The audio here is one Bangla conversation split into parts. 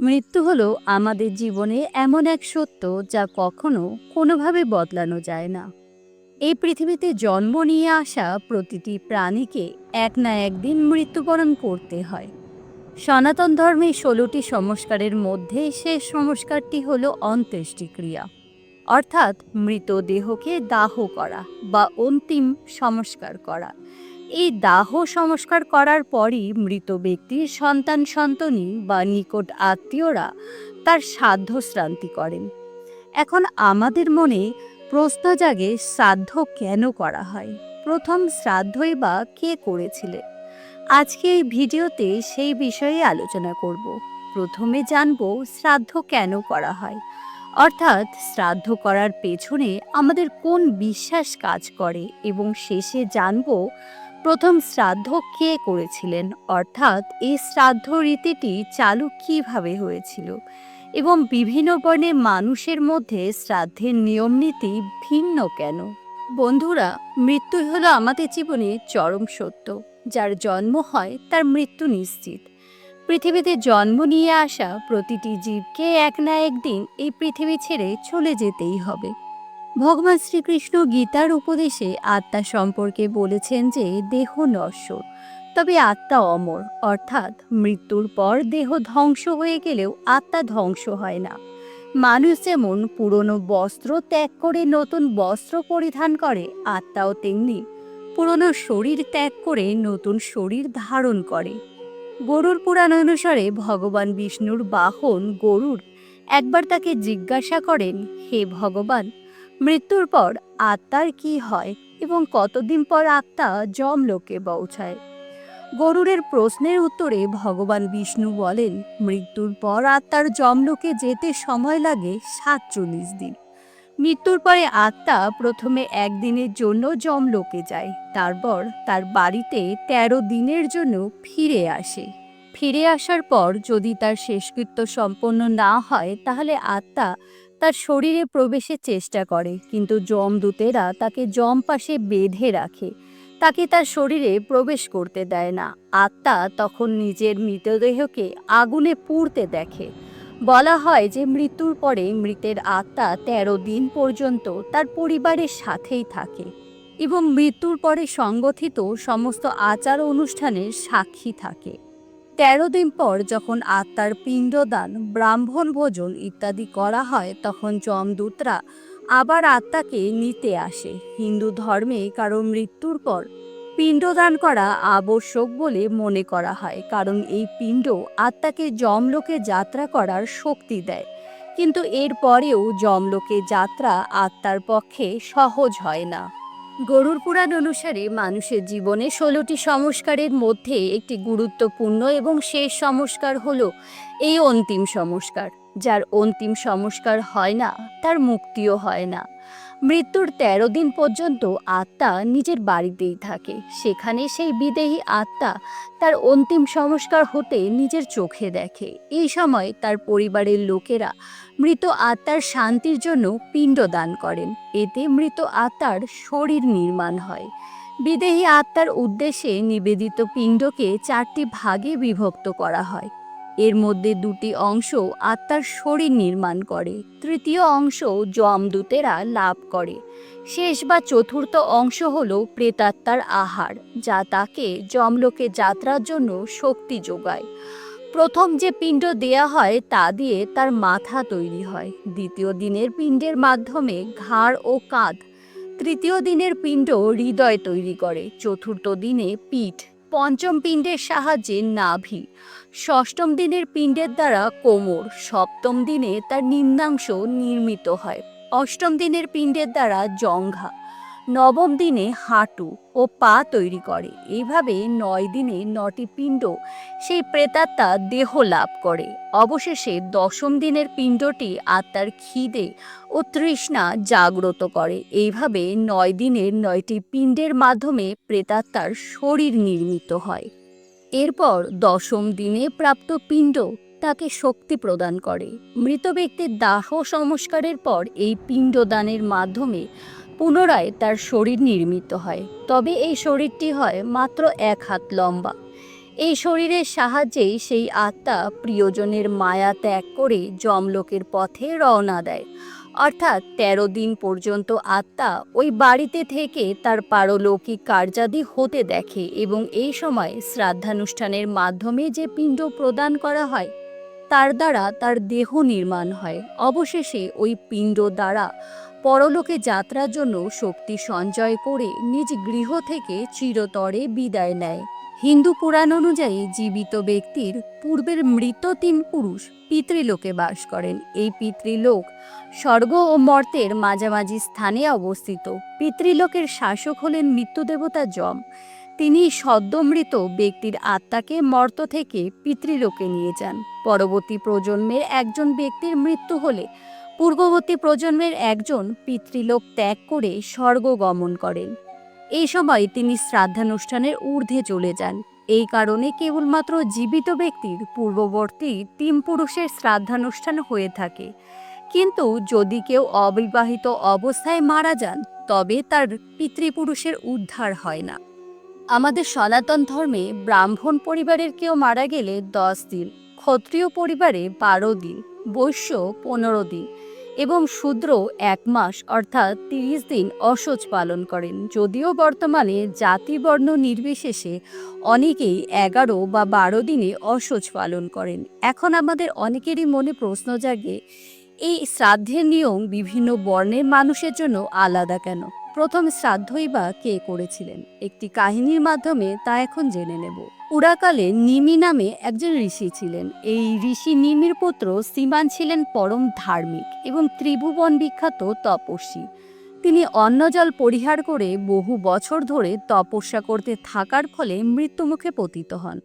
মৃত্যু হলো আমাদের জীবনে এমন এক সত্য যা কখনো কোনোভাবে বদলানো যায় না। এই পৃথিবীতে জন্ম নিয়ে আসা প্রতিটি প্রাণীকে এক না একদিন মৃত্যুবরণ করতে হয়। সনাতন ধর্মে ষোলোটি সংস্কারের মধ্যে শেষ সংস্কারটি হল অন্ত্যেষ্টিক্রিয়া, অর্থাৎ মৃতদেহকে দাহ করা বা অন্তিম সংস্কার করা। এই দাহ সংস্কার করার পরই মৃত ব্যক্তির সন্তান সন্তনি বা নিকট আত্মীয়রা তার সাধ্য শ্রান্তি করেন। এখন আমাদের মনে প্রশ্ন জাগে, শ্রাদ্ধ কেন করা হয়? প্রথম শ্রাদ্ধই বা কে করেছিলেন? আজকে এই ভিডিওতে সেই বিষয়ে আলোচনা করব। প্রথমে জানব, শ্রাদ্ধ কেন করা হয়? অর্থাৎ শ্রাদ্ধ করার পেছনে আমাদের কোন বিশ্বাস কাজ করে? এবং শেষে জানব প্রথম শ্রাদ্ধ কে করেছিলেন? অর্থাৎ এই শ্রাদ্ধ রীতিটি চালু কীভাবে হয়েছিল? এবং বিভিন্ন বর্ণের মানুষের মধ্যে শ্রাদ্ধের নিয়ম নীতি ভিন্ন কেন? বন্ধুরা, মৃত্যুই হলো আমাদের জীবনে চরম সত্য। যার জন্ম হয়, তার মৃত্যু নিশ্চিত। পৃথিবীতে জন্ম নিয়ে আসা প্রতিটি জীবকে এক না একদিন এই পৃথিবী ছেড়ে চলে যেতেই হবে। ভগবান শ্রীকৃষ্ণ গীতার উপদেশে আত্মা সম্পর্কে বলেছেন যে দেহ নশ্বর, তবে আত্মা অমর, অর্থাৎ মৃত্যুর পর দেহ ধ্বংস হয়ে গেলেও আত্মা ধ্বংস হয় না। মানুষ যেমন পুরনো বস্ত্র ত্যাগ করে নতুন বস্ত্র পরিধান করে, আত্মাও তেমনি পুরনো শরীর ত্যাগ করে নতুন শরীর ধারণ করে। গরুর পুরাণ অনুসারে ভগবান বিষ্ণুর বাহন গরুর। একবার তাকে জিজ্ঞাসা করেন, হে ভগবান মৃত্যুর পর আত্মার কি হয় এবং কতদিন পর আত্মা যমলোকে পৌঁছায়? গরুরের প্রশ্নের উত্তরে ভগবান বিষ্ণু বলেন, মৃত্যুর পর আত্মার যমলোকে যেতে সময় লাগে সাতচল্লিশ দিন। মৃত্যুর পরে আত্মা প্রথমে একদিনের জন্য যমলোকে যায়, তারপর তার বাড়িতে তেরো দিনের জন্য ফিরে আসে। ফিরে আসার পর যদি তার শেষকৃত্য সম্পন্ন না হয়, তাহলে আত্মা তার শরীরে প্রবেশের চেষ্টা করে, কিন্তু যমদূতেরা তাকে যম পাশে বেঁধে রাখে। তাকে তার শরীরে প্রবেশ করতে দেয় না। আত্মা তখন নিজের মৃতদেহকে আগুনে পুড়তে দেখে। বলা হয় যে মৃত্যুর পরে মৃতের আত্মা তেরো দিন পর্যন্ত তার পরিবারের সাথেই থাকে এবং মৃত্যুর পরে সংগঠিত সমস্ত আচার অনুষ্ঠানের সাক্ষী থাকে। তেরো দিন পর যখন আত্মার পিণ্ডদান, ব্রাহ্মণ ভোজন ইত্যাদি করা হয়, তখন যমদূতরা আবার আত্মাকে নিতে আসে। হিন্দু ধর্মে কারও মৃত্যুর পর পিণ্ডদান করা আবশ্যক বলে মনে করা হয়, কারণ এই পিণ্ড আত্মাকে যমলোকে যাত্রা করার শক্তি দেয়। কিন্তু এর পরেও যমলোকে যাত্রা আত্মার পক্ষে সহজ হয় না। গরুর পুরাণ অনুসারে মানুষের জীবনে ষোলোটি সংস্কারের মধ্যে একটি গুরুত্বপূর্ণ এবং শেষ সংস্কার হল এই অন্তিম সংস্কার। যার অন্তিম সংস্কার হয় না, তার মুক্তিও হয় না। মৃত্যুর তেরো দিন পর্যন্ত আত্মা নিজের বাড়িতেই থাকে। সেখানে সেই বিদেহী আত্মা তার অন্তিম সংস্কার হতে নিজের চোখে দেখে। এই সময় তার পরিবারের লোকেরা মৃত আত্মার শান্তির জন্য পিণ্ড দান করেন। এতে মৃত আত্মার শরীর নির্মাণ হয়। বিদেহী আত্মার উদ্দেশ্যে নিবেদিত পিণ্ডকে চারটি ভাগে বিভক্ত করা হয়। এর মধ্যে দুটি অংশ আত্মার শরীর নির্মাণ করে। তৃতীয় অংশ যমদূতেরা লাভ করে। শেষ বা চতুর্থ অংশ হল প্রেতাত্মার আহার, যা তাকে যমলোকে যাত্রার জন্য শক্তি যোগায়। প্রথম যে পিণ্ড দেয়া হয় তা দিয়ে তার মাথা তৈরি হয়। দ্বিতীয় দিনের পিণ্ডের মাধ্যমে ঘাড় ও কাঁধ। তৃতীয় দিনের পিণ্ড হৃদয় তৈরি করে। চতুর্থ দিনে পিঠ পঞ্চম পিণ্ডের সাহায্যে নাভি। ষষ্ঠম দিনের পিণ্ডের দ্বারা কোমর, সপ্তম দিনে তার নিম্নাংশ নির্মিত হয়। অষ্টম দিনের পিণ্ডের দ্বারা জঙ্ঘা নবম দিনে হাঁটু ও পা তৈরি করে। এইভাবে নয় দিনে নটি পিণ্ড সেই প্রেতাত্মা দেহ লাভ করে। অবশেষে দশম দিনের পিণ্ডটি আত্মার খিদে ও তৃষ্ণা জাগ্রত করে। এইভাবে নয় দিনের নয়টি পিণ্ডের মাধ্যমে প্রেতাত্মার শরীর নির্মিত হয়। এরপর দশম দিনে প্রাপ্ত পিণ্ড তাকে শক্তি প্রদান করে। মৃত ব্যক্তির দাহ সংস্কারের পর এই পিণ্ডদানের মাধ্যমে পুনরায় তার শরীর নির্মিত হয়। তবে এই শরীরটি হয় মাত্র এক হাত লম্বা। এই শরীরের সাহায্যেই সেই আত্মা প্রিয়জনের মায়া ত্যাগ করে যমলোকের পথে রওনা দেয়। অর্থাৎ তেরো দিন পর্যন্ত আত্মা ওই বাড়িতে থেকে তার পারলৌকিক কার্যাদি হতে দেখে এবং এই সময় শ্রাদ্ধানুষ্ঠানের মাধ্যমে যে পিণ্ড প্রদান করা হয়, তার দ্বারা তার দেহ নির্মাণ হয়। অবশেষে ওই পিণ্ড দ্বারা পরলোকে যাত্রার জন্য শক্তি সঞ্চয় করে নিজ গৃহ থেকে চিরতরে বিদায় নেয়। হিন্দু পুরাণ অনুযায়ী জীবিত ব্যক্তির পূর্বের মৃত তিন পুরুষ পিতৃলোকে বাস করেন। এই পিতৃলোক স্বর্গ ও মর্তের মাঝামাঝি স্থানে অবস্থিত। পিতৃলোকের শাসক হলেন মৃত্যুদেবতা যম। তিনি সদ্যমৃত ব্যক্তির আত্মাকে মর্ত থেকে পিতৃলোকে নিয়ে যান। পরবর্তী প্রজন্মের একজন ব্যক্তির মৃত্যু হলে পূর্ববর্তী প্রজন্মের একজন পিতৃলোক ত্যাগ করে স্বর্গ গমন করেন। এই সময় তিনি শ্রাদ্ধানুষ্ঠানের ঊর্ধ্বে চলে যান। এই কারণে কেবলমাত্র জীবিত ব্যক্তির পূর্ববর্তী তিন পুরুষের শ্রাদ্ধানুষ্ঠান হয়ে থাকে। কিন্তু যদি কেউ অবিবাহিত অবস্থায় মারা যান, তবে তার পিতৃপুরুষের উদ্ধার হয় না। আমাদের সনাতন ধর্মে ব্রাহ্মণ পরিবারের কেউ মারা গেলে দশ দিন, ক্ষত্রিয় পরিবারে বারো দিন বৈশ্য পনেরো দিন এবং শূদ্র এক মাস, অর্থাৎ তিরিশ দিন অসোচ পালন করেন। যদিও বর্তমানে জাতি বর্ণ নির্বিশেষে অনেকেই এগারো বা বারো দিনে অসোচ পালন করেন। এখন আমাদের অনেকেরই মনে প্রশ্ন জাগে, এই শ্রাদ্ধের নিয়ম বিভিন্ন বর্ণের মানুষের জন্য আলাদা কেন? প্রথম শ্রাদ্ধই বা কে করেছিলেন? একটি কাহিনীর মাধ্যমে তা এখন জেনে নেব। পুরাকালে নিমি নামে একজন ঋষি ছিলেন। এই ঋষি নিমির পুত্র সীমান ছিলেন পরম ধার্মিক এবং ত্রিভুবন বিখ্যাত তপস্বী। তিনি অন্নজল পরিহার করে বহু বছর ধরে তপস্যা করতে থাকার ফলে মৃত্যুমুখে পতিত হন।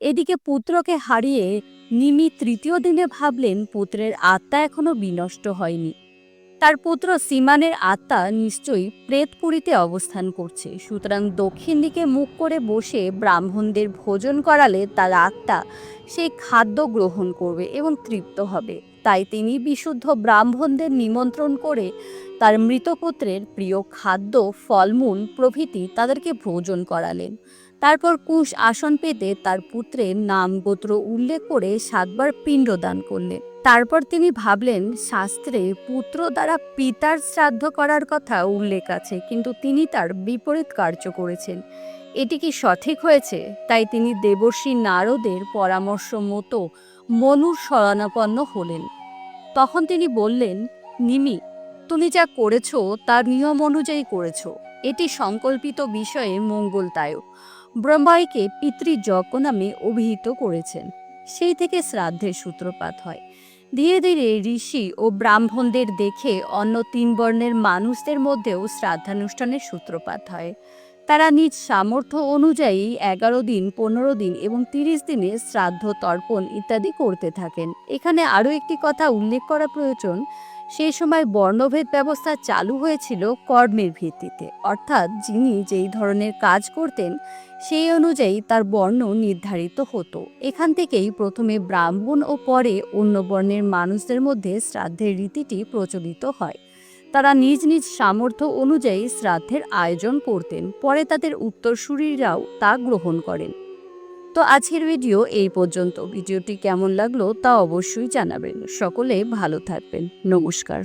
এদিকে পুত্রকে হারিয়ে নিমি তৃতীয় দিনে ভাবলেন পুত্রের আত্মা এখনও বিনষ্ট হয়নি। তার পুত্র সীমানের আত্মা নিশ্চয়ই প্রেতপুরীতে অবস্থান করছে। সুতরাং দক্ষিণ দিকে মুখ করে বসে ব্রাহ্মণদের ভোজন করালে তার আত্মা সেই খাদ্য গ্রহণ করবে এবং তৃপ্ত হবে। তাই তিনি বিশুদ্ধ ব্রাহ্মণদের নিমন্ত্রণ করে তার মৃতপুত্রের প্রিয় খাদ্য, ফলমূল প্রভৃতি তাদেরকে ভোজন করালেন। তারপর কুশ আসন পেতে তার পুত্রের নাম গোত্র উল্লেখ করে সাতবার পিণ্ডদান করলেন তারপর তিনি ভাবলেন, শাস্ত্রে পুত্র দ্বারা পিতার শ্রাদ্ধ করার কথা উল্লেখ আছে, কিন্তু তিনি তার বিপরীত কার্য করেছেন। এটি কি সঠিক হয়েছে? তাই তিনি দেবর্ষী নারদের পরামর্শ মতো মনুর শরণাপন্ন হলেন। তখন তিনি বললেন, নিমি, তুমি যা করেছ, তার নিয়ম অনুযায়ী করেছ। এটি সংকল্পিত বিষয়ে মঙ্গলদায়ক। ব্রহ্মাইকে পিতৃযজ্ঞ নামে অভিহিত করেছেন। সেই থেকে শ্রাদ্ধের সূত্রপাত হয়। ধীরে ধীরে ঋষি ও ব্রাহ্মণদের দেখে অন্য তিন বর্ণের মানুষদের মধ্যেও শ্রাদ্ধানুষ্ঠানের সূত্রপাত হয়। তারা নিজ সামর্থ্য অনুযায়ী এগারো দিন, পনেরো দিন এবং তিরিশ দিনে শ্রাদ্ধ, তর্পণ ইত্যাদি করতে থাকেন। এখানে আরও একটি কথা উল্লেখ করা প্রয়োজন সেই সময় বর্ণভেদ ব্যবস্থা চালু হয়েছিল কর্মের ভিত্তিতে। অর্থাৎ যিনি যেই ধরনের কাজ করতেন, সেই অনুযায়ী তার বর্ণ নির্ধারিত হতো। এখান থেকেই প্রথমে ব্রাহ্মণ ও পরে অন্য বর্ণের মানুষদের মধ্যে শ্রাদ্ধের রীতিটি প্রচলিত হয়। তারা নিজ নিজ সামর্থ্য অনুযায়ী শ্রাদ্ধের আয়োজন করতেন। পরে তাদের উত্তরসূরিরাও তা গ্রহণ করেন। তো আজকের ভিডিও এই পর্যন্ত। ভিডিওটি কেমন লাগল তা অবশ্যই জানাবেন। সকলে ভালো থাকবেন। নমস্কার।